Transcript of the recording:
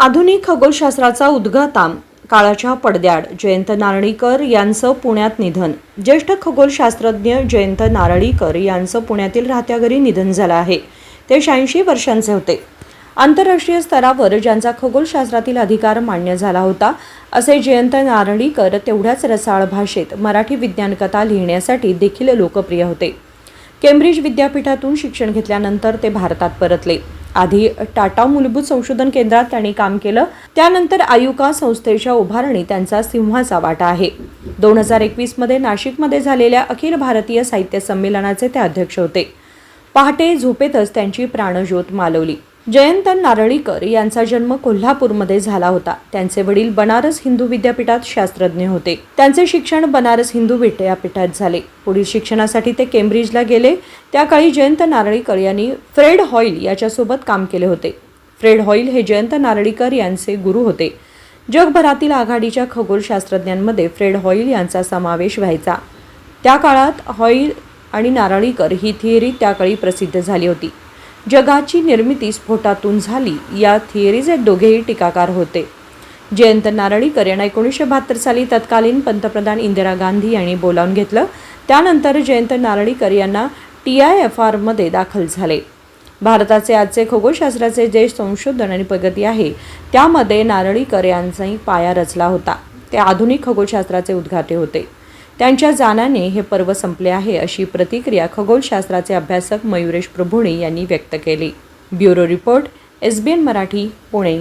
आधुनिक खगोलशास्त्राचा उद्गता काळाच्या पडद्याड जयंत नारळीकर यांचं पुण्यात निधन. ज्येष्ठ खगोलशास्त्रज्ञ जयंत नारळीकर यांचं पुण्यातील राहत्या घरी निधन झालं आहे. ते शहाऐंशी वर्षांचे होते. आंतरराष्ट्रीय स्तरावर ज्यांचा खगोलशास्त्रातील अधिकार मान्य झाला होता असे जयंत नारळीकर तेवढ्याच रसाळ भाषेत मराठी विज्ञान कथा लिहिण्यासाठी देखील लोकप्रिय होते. केम्ब्रिज विद्यापीठातून शिक्षण घेतल्यानंतर ते भारतात परतले. आधी टाटा मूलभूत संशोधन केंद्रात त्यांनी काम केलं. त्यानंतर आयुका संस्थेच्या उभारणीत त्यांचा सिंहाचा वाटा आहे. दोन हजार एकवीसमध्ये नाशिकमध्ये झालेल्या अखिल भारतीय साहित्य संमेलनाचे ते अध्यक्ष होते. पहाटे झोपेतच त्यांची प्राणज्योत मालवली. जयंत नारळीकर यांचा जन्म कोल्हापूरमध्ये झाला होता. त्यांचे वडील बनारस हिंदू विद्यापीठात शास्त्रज्ञ होते. त्यांचे शिक्षण बनारस हिंदू विद्यापीठात झाले. पुढील शिक्षणासाठी ते केम्ब्रिजला गेले. त्या काळी जयंत नारळीकर यांनी फ्रेड हॉईल याच्यासोबत काम केले होते. फ्रेड हॉईल हे जयंत नारळीकर यांचे गुरु होते. जगभरातील आघाडीच्या खगोलशास्त्रज्ञांमध्ये फ्रेड हॉईल यांचा समावेश व्हायचा. त्या काळात हॉईल आणि नारळीकर ही थिअरी त्याकाळी प्रसिद्ध झाली होती. जगाची निर्मिती स्फोटातून झाली या थिअरीचे दोघेही टीकाकार होते. जयंत नारळीकर यांना एकोणीसशे बहात्तर साली तत्कालीन पंतप्रधान इंदिरा गांधी यांनी बोलावून घेतलं. त्यानंतर जयंत नारळीकर यांना टी आय एफ आरमध्ये दाखल झाले. भारताचे आजचे खगोलशास्त्राचे जे संशोधन आणि प्रगती आहे त्यामध्ये नारळीकर यांचाही पाया रचला होता. ते आधुनिक खगोलशास्त्राचे उद्घाटे होते. त्यांच्या जाण्याने हे पर्व संपले आहे अशी प्रतिक्रिया खगोलशास्त्राचे अभ्यासक मयुरेश प्रभुणे यांनी व्यक्त केली. Bureau report S B N Marathi Pune.